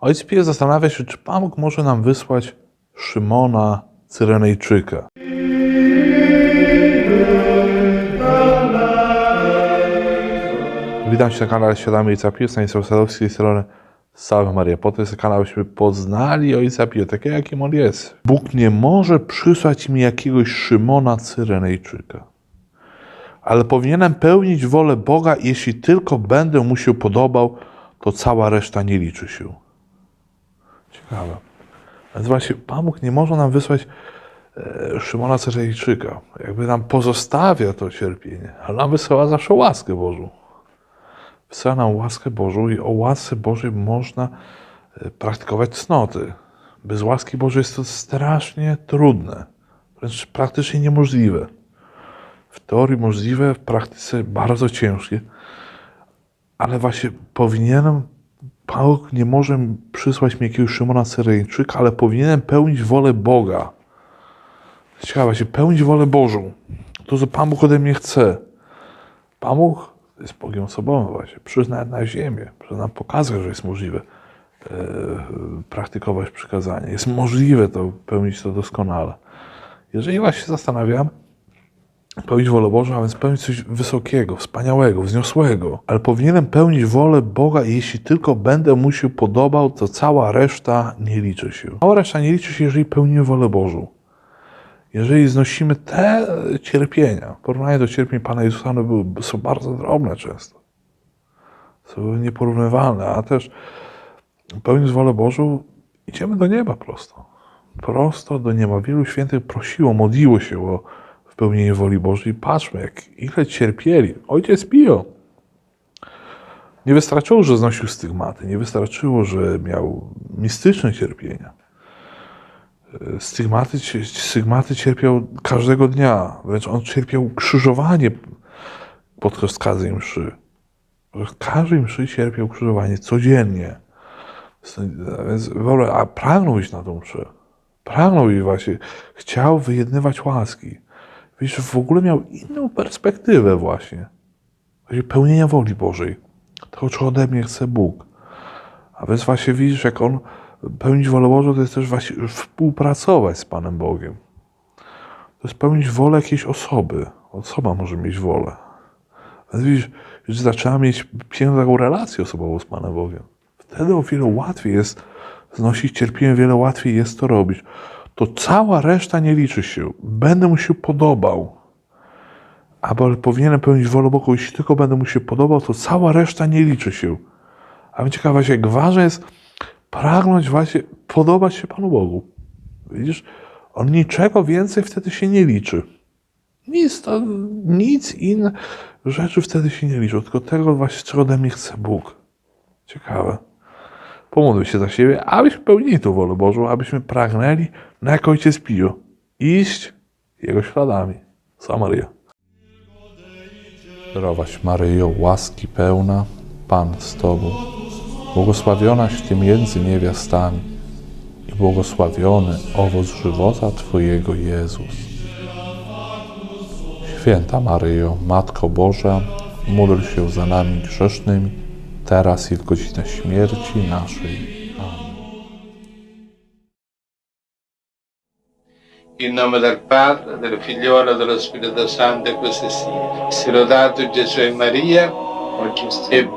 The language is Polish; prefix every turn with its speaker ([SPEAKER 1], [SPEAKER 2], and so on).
[SPEAKER 1] Ojciec Pio zastanawia się, czy Pan Bóg może nam wysłać Szymona Cyrenejczyka. Witam Cię na kanale Świadomy Ojca Pio, Stanisław Sadowski, strony Salve Maria. Po to jest kanał, byśmy poznali Ojca Pio, takie jakim on jest. Bóg nie może przysłać mi jakiegoś Szymona Cyrenejczyka, ale powinienem pełnić wolę Boga, jeśli tylko będę mu się podobał, to cała reszta nie liczy się. Ciekawe. Więc właśnie Pan Bóg nie może nam wysłać e, Szymona Cyrenejczyka. Jakby nam pozostawia to cierpienie, ale nam wysyła zawsze łaskę Bożą. Wysyła nam łaskę Bożą i o łasce Bożej można e, praktykować cnoty. Bez łaski Bożej jest to strasznie trudne, wręcz praktycznie niemożliwe. W teorii możliwe, w praktyce bardzo ciężkie, ale właśnie powinienem, Pan nie może przysłać mi jakiegoś Szymona Cyreńczyka, ale powinienem pełnić wolę Boga. Ciekawe, się pełnić wolę Bożą. To, co Pan Bóg ode mnie chce. Pan Bóg jest Bogiem osobowym właśnie. Przyszedł na ziemię, żeby nam pokazać, że jest możliwe e, praktykować przykazania. Jest możliwe to pełnić to doskonale. Jeżeli właśnie zastanawiam, pełnić wolę Bożą, a więc pełnić coś wysokiego, wspaniałego, wzniosłego, ale powinienem pełnić wolę Boga, jeśli tylko będę mu się podobał, to cała reszta nie liczy się. Cała reszta nie liczy się, jeżeli pełnimy wolę Bożą. Jeżeli znosimy te cierpienia, w porównaniu do cierpień Pana Jezusa, one były, są bardzo drobne często. Są nieporównywalne, a też pełniąc wolę Bożą, idziemy do nieba prosto. Prosto do nieba. Wielu świętych prosiło, modliło się o wypełnienie woli Bożej. Patrzmy, jak ile cierpieli. Ojciec Pio. Nie wystarczyło, że znosił stygmaty. Nie wystarczyło, że miał mistyczne cierpienia. Stygmaty, stygmaty cierpiał każdego dnia. Wręcz on cierpiał krzyżowanie podczas każdej mszy. W każdej mszy cierpiał krzyżowanie codziennie. Więc a pragnął iść na tą mszę. Pragnął i właśnie chciał wyjednywać łaski. Wiesz, w ogóle miał inną perspektywę właśnie. Właśnie pełnienia woli Bożej. To, czego ode mnie chce Bóg. A więc właśnie widzisz, jak on pełnić wolę Bożą, to jest też właśnie współpracować z Panem Bogiem. To jest pełnić wolę jakiejś osoby. Osoba może mieć wolę. Więc widzisz, że zaczyna mieć piękną taką relację osobową z Panem Bogiem. Wtedy o wiele łatwiej jest znosić cierpienie, wiele łatwiej jest to robić. To cała reszta nie liczy się. Będę mu się podobał. Ale powinienem pełnić wolę Bogu. Jeśli tylko będę mu się podobał, to cała reszta nie liczy się. A więc ciekawe, jak ważne jest pragnąć właśnie podobać się Panu Bogu. Widzisz, on niczego więcej wtedy się nie liczy. Nic, to, nic inne rzeczy wtedy się nie liczą, tylko tego właśnie, czego ode mnie chce Bóg. Ciekawe. Pomódlmy się za siebie, abyśmy pełnili tą wolę Bożą, abyśmy pragnęli, na jak Ojciec Pio, iść Jego śladami. Sama Maryja. Maryjo, łaski pełna, Pan z Tobą, błogosławionaś Ty między niewiastami i błogosławiony owoc żywota Twojego Jezus. Święta Maryjo, Matko Boża, módl się za nami grzesznymi, teraz i w godzinę śmierci naszej.
[SPEAKER 2] In nome del Padre, del Figliolo e dello Spirito Santo, così sia. Si lodato Gesù e Maria, oggi e